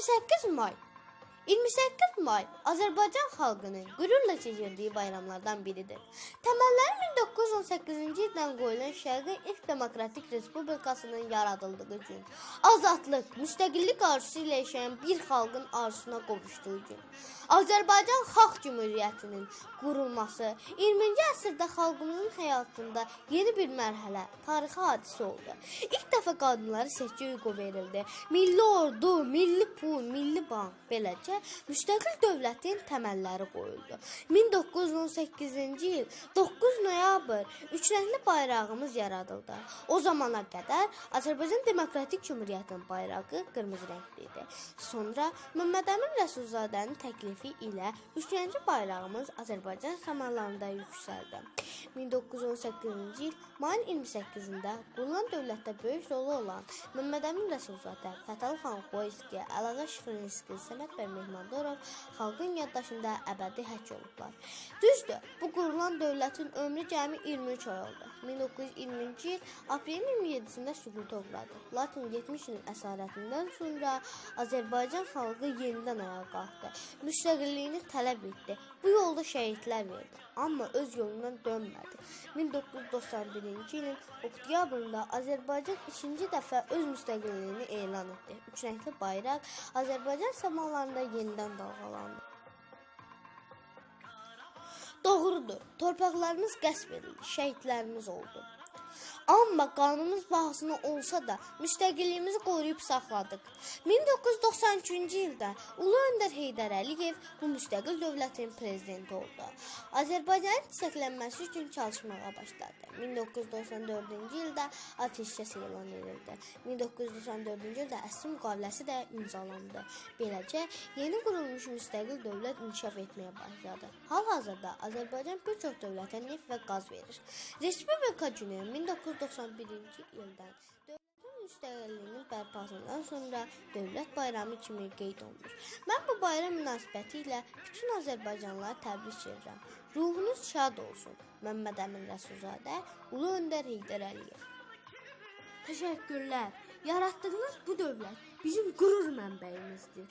28 may 28 may Azərbaycan xalqının qürurla keçirdiyi bayramlardan biridir. Təməlləri 1918-ci ildən qoyulan Şərqin ilk demokratik respublikasının yaradıldığı gün, azadlıq, müstəqillik arzusu ilə yaşayan bir xalqın arzusuna qovuşduğu gün, Azərbaycan Xalq Cümhuriyyətinin qurulması 20-ci əsrdə xalqımızın həyatında yeni bir mərhələ, tarixi hadisə oldu. İlk dəfə qadınlara seçki hüququ verildi. Milli ordu, milli pul, milli bank beləcə müstəqil dövlətin təməlləri qoyuldu. 1918-ci il 9 noyabr üç rəngli bayrağımız yaradıldı. O zamana qədər Azərbaycan Demokratik Cümhuriyyətinin bayrağı qırmızı rəngli idi. Sonra Məmməd Əmin Rəsulzadənin təklifi ilə üç rəngli bayrağımız Azərbaycan səmalarında yüksəldi. 1918-ci il mayın 28-də qurulan dövlətdə böyük rolu olan Məmməd Əmin Rəsulzadə, Fətəli xan Xoyski, Əlağa Şıxlinski, Səməd bəy Mehmandarov xalqın yaddaşında əbədi həkk olublar. Düzdür, bu qurulan dövlətin ömrü cəmi 23 ay oldu. 1920-ci il aprelin 27-sində süquta uğradı. Lakin 70 ilin əsarətindən sonra Azərbaycan xalqı yenidən ayağa qalxdı. Müstəqilliyini tələb etdi. Bu yolda şəhidlər verdi, amma öz yolundan dönmədi. 1991-ci ilin oktyabrında Azərbaycan ikinci dəfə öz müstəqilliyini elan etdi. Üç rəngli bayraq Azərbaycan səmalarında yenidən dalğalandı. Doğrudur, torpaqlarımız qəsb edildi, şəhidlərimiz oldu. Amma qanunumuz bahasına olsa da müstəqilliyimizi qoruyub saxladıq. 1993-cü ildə Ulu Öndər Heydər Əliyev bu müstəqil dövlətin prezidenti oldu. Azərbaycanın çiçəklənməsi üçün çalışmağa başladı. 1994-cü ildə atəşkəs elan edildi. 1994-cü ildə əsr müqaviləsi də imzalandı. Beləcə yeni qurulmuş müstəqil dövlət inkişaf etməyə başladı. Hal-hazırda Azərbaycan bir çox dövlətə neft və qaz verir. Respublika günü 1991-ci ildən dövlətin müstəqilliyinin bərpasından sonra dövlət bayramı kimi qeyd olunur. Mən bu bayram münasibəti ilə bütün azərbaycanlıları təbrik edirəm. Ruhunuz şad olsun. Məmməd Əmin Rəsulzadə, Ulu Öndər Heydər Əliyev. Təşəkkürlər. Yaratdığınız bu dövlət bizim qürur mənbəyimizdir.